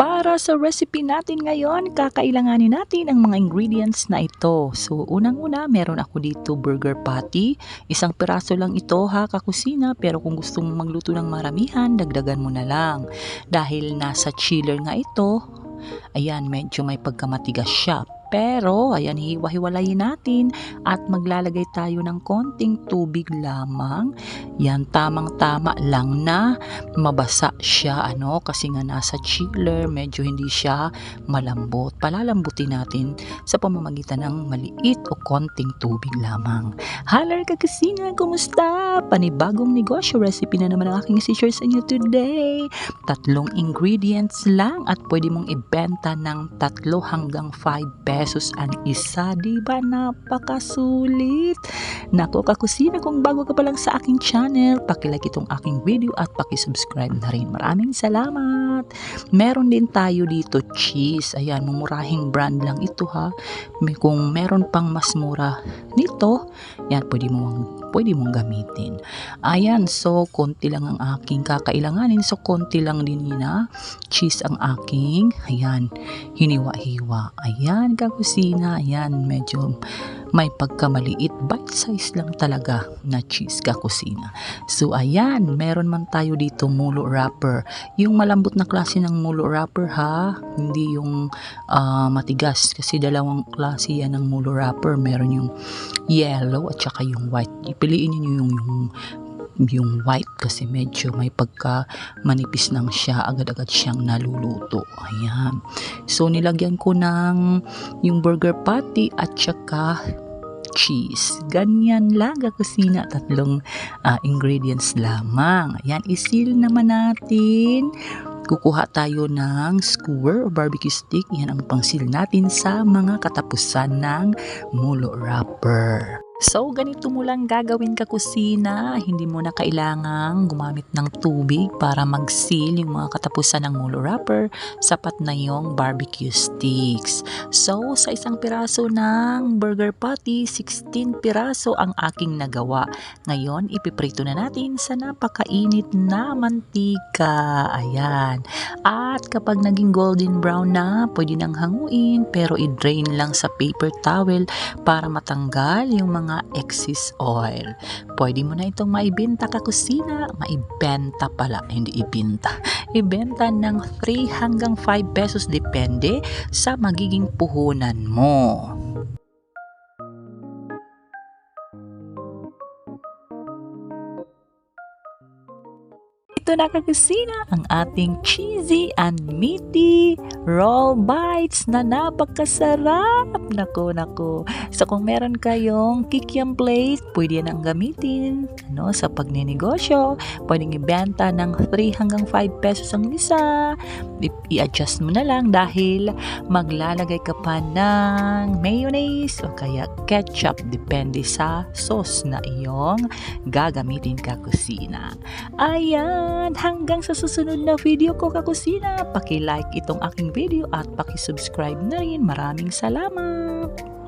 Para sa recipe natin ngayon, kakailanganin natin ang mga ingredients na ito. So, unang-una, meron ako dito burger patty. Isang piraso lang ito ha, kakusina. Pero kung gusto mo magluto ng maramihan, dagdagan mo na lang. Dahil nasa chiller nga ito, ayan, medyo may pagkamatigas siya. Pero, ayan, hiwa-hiwalayin natin at maglalagay tayo ng konting tubig lamang. Yan, tamang-tama lang na mabasa siya, ano, kasi nga nasa chiller, medyo hindi siya malambot. Palalambutin natin sa pamamagitan ng maliit o konting tubig lamang. Halar ka kusina, kumusta? Panibagong negosyo recipe na naman ang aking isi-share sa inyo today. Tatlong ingredients lang at pwede mong ibenta ng tatlo hanggang 5 pesos ang isa. Di ba napakasulit? Nako kakusina kung bago ka pa lang sa aking channel, pakilike itong aking video at pakisubscribe na rin. Maraming salamat! Meron din tayo dito cheese. Ayan, mumurahing brand lang ito ha. Kung meron pang mas mura nito, yan, pwede mong, pwede mong gamitin. Ayan, so konti lang ang aking kakailanganin. So konti lang din na cheese ang aking. Ayan, hiniwa-hiwa. Ayan, kakusina. Ayan, medyo may pagkamaliit. Bite size lang talaga na cheese kakusina. So ayan, meron man tayo dito mulo wrapper. Yung malambot na klase ng mulo wrapper ha, hindi yung ah, matigas kasi dalawang klase yan ng mulo wrapper. Meron yung yellow at saka yung white. Ipiliin niyo yung yung yung white kasi medyo may pagka manipis lang siya agad-agad siyang naluluto. Ayan. So nilagyan ko ng yung burger patty at saka cheese. Ganyan lang kakusina tatlong ah, ingredients lamang. Ayan isil naman natin. Kukuha tayo ng skewer o barbecue stick. Yan ang pangsil natin sa mga katapusan ng mulo wrapper So, ganito mo lang gagawin ka kusina. Hindi mo na kailangang gumamit ng tubig para mag-seal yung mga katapusan ng mulo wrapper. Sapat na yung barbecue sticks. So, sa isang piraso ng burger patty, 16 piraso ang aking nagawa. Ngayon, ipiprito na natin sa napakainit na mantika. Ayan. At kapag naging golden brown na, pwede nang hanguin pero i-drain lang sa paper towel para matanggal yung mga excess oil. Pwede mo na itong maibenta ka kusina, maibenta pala, hindi ibenta. Ibenta ng 3 hanggang 5 pesos depende sa magiging puhunan mo. Ito na kakusina ang ating cheesy and meaty roll bites na napakasarap. Nako, nako. So kung meron kayong kikiam plate, pwede yan ang gamitin ano, sa pagninegosyo. Pwedeng ibenta ng 3 hanggang 5 pesos ang isa. I-adjust mo na lang dahil maglalagay ka pa ng mayonnaise o kaya ketchup depende sa sauce na iyong gagamitin ka kusina. Ayan, hanggang sa susunod na video ko kakusina, paki-like itong aking video at paki-subscribe na rin. Maraming salamat!